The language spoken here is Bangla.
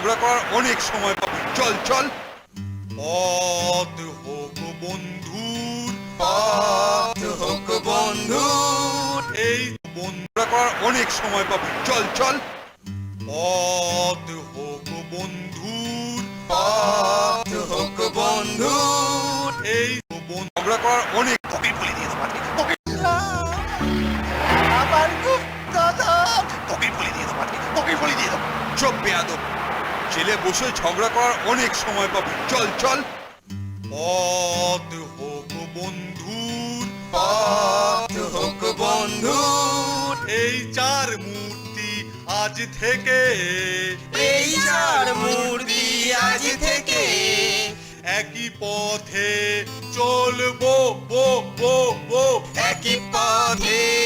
ঝগড়া করার অনেক সময় পাবি। চল চল। পথ হোক বন্ধুর পথ হোক বন্ধুর। এই বন্ধুরা করার অনেক সময় পাবি। চল চল। পথ হোক বন্ধুর পথ হোক বন্ধুর। এই বন্ধুরা করার অনেক তোকে বলে দিয়ে দেবো আজকে, আমার খুব দাদা তোকে বলে দিয়ে দেবো আজকে, বলে দিয়ে দেবো চোখ বেয়াদব জেলে বসে ঝগড়া করার অনেক সময় পাবি। চল চল। পথ হোক বন্ধুর পথ হোক বন্ধুর। এই চার মূর্তি আজ থেকে এই চার মূর্তি আজ থেকে একই পথে চলবো বো বো বো। একই পথে